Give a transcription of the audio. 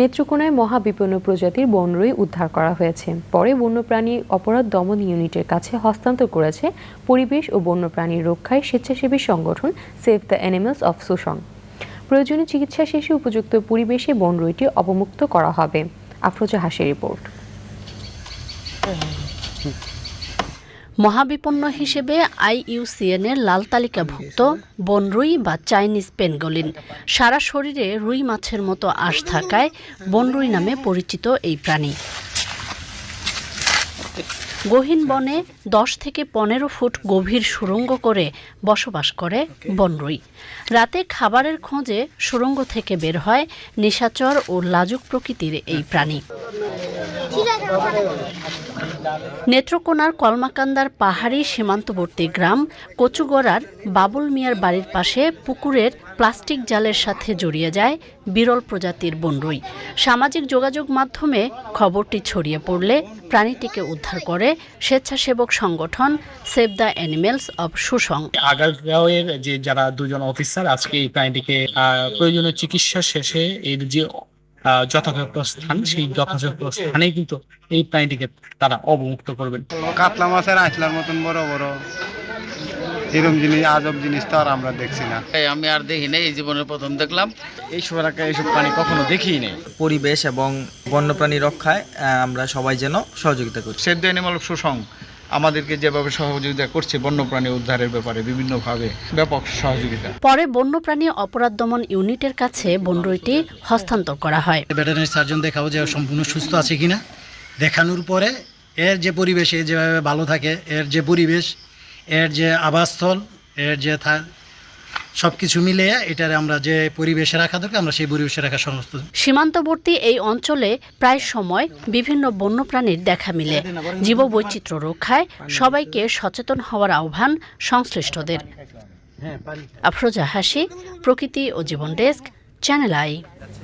নেত্রকোনায় মহাবিপন্ন প্রজাতির বনরুই উদ্ধার করা হয়েছে। পরে বন্যপ্রাণী অপরাধ দমন ইউনিটের কাছে হস্তান্তর করেছে পরিবেশ ও বন্যপ্রাণীর রক্ষায় স্বেচ্ছাসেবী সংগঠন save the animals of Susang প্রয়োজনীয় চিকিৎসা শেষে উপযুক্ত পরিবেশে বনরুইটি অবমুক্ত করা হবে। আফরোজা হাসির রিপোর্ট। মহাবিপন্ন হিসেবে আইইউসিএন এর লাল তালিকাভুক্ত বনরুই বা চাইনিজ পেনগোলিন। সারা শরীরে রুই মাছের মতো আঁশ থাকায় বনরুই নামে পরিচিত এই প্রাণী। গহীন বনে দশ থেকে পনেরো ফুট গভীর সুড়ঙ্গ করে বসবাস করে বনরুই রাতে খাবারের খোঁজে সুড়ঙ্গ থেকে বের হয় নিশাচর ও লাজুক প্রকৃতির এই প্রাণী। নেত্রকোনার কলমাকান্দার পাহাড়ি সীমান্তবর্তী গ্রাম কচুগড়ার বাবুল মিয়ার বাড়ির পাশে পুকুরের প্লাস্টিক জালের সাথে জড়িয়ে যায় বিরল প্রজাতির বনরুই। সামাজিক যোগাযোগ মাধ্যমে খবরটি ছড়িয়ে পড়লে প্রাণীটিকে উদ্ধার করে স্বেচ্ছাসেবক সংগঠন save the animals of Susang আগারগাঁওয়ের যে যারা দুজন অফিসার, আজকে এই প্রাণীটিকে প্রয়োজনীয় চিকিৎসা শেষে এর যে যথাযথ স্থান সেই যথাযথ স্থানে কিন্তু এই প্রাণীটিকে তারা অবমুক্ত করবেন। কাতলা মাছের আঁচলার মতন বড় বড়। এরকম জিনিস আজব জিনিস তো আর আমরা দেখছি না। আমি আর দেখি নাই এই জীবনের প্রথম দেখলাম। এই সময় এইসব প্রাণী কখনো দেখিই নেই। পরিবেশ এবং বন্যপ্রাণী রক্ষায় আহ, আমরা সবাই যেন সহযোগিতা করি সেদ্ধ অ্যানিমাল সুসং। আমাদেরকে যেভাবে সহযোগিতা করছে বন্যপ্রাণী উদ্ধারের ব্যাপারে বিভিন্নভাবে ব্যাপক সহযোগিতা। পরে বন্যপ্রাণী অপরাধ দমন ইউনিটের কাছে বন্ডইটি হস্তান্তর করা হয়। ভেটেরিনারি সার্জন দেখাও যে সম্পূর্ণ সুস্থ আছে কিনা। দেখানোর পরে এর যে পরিবেশে এ যেভাবে ভালো থাকে এর যে পরিবেশ এর যে আবাসস্থল এর যে সব কিছু মিলিয়ে এটার আমরা যে পরিবেশে রাখা দরকার, আমরা সেই পরিবেশে রাখা সমস্ত সীমান্তবর্তী এই অঞ্চলে প্রায় সময় বিভিন্ন বন্যপ্রাণীর দেখা মিলে। জীববৈচিত্র্য রক্ষায় সবাইকে সচেতন হওয়ার আহ্বান সংশ্লিষ্টদের। আফরোজা হাসি, প্রকৃতি ও জীবন ডেস্ক, চ্যানেল আই।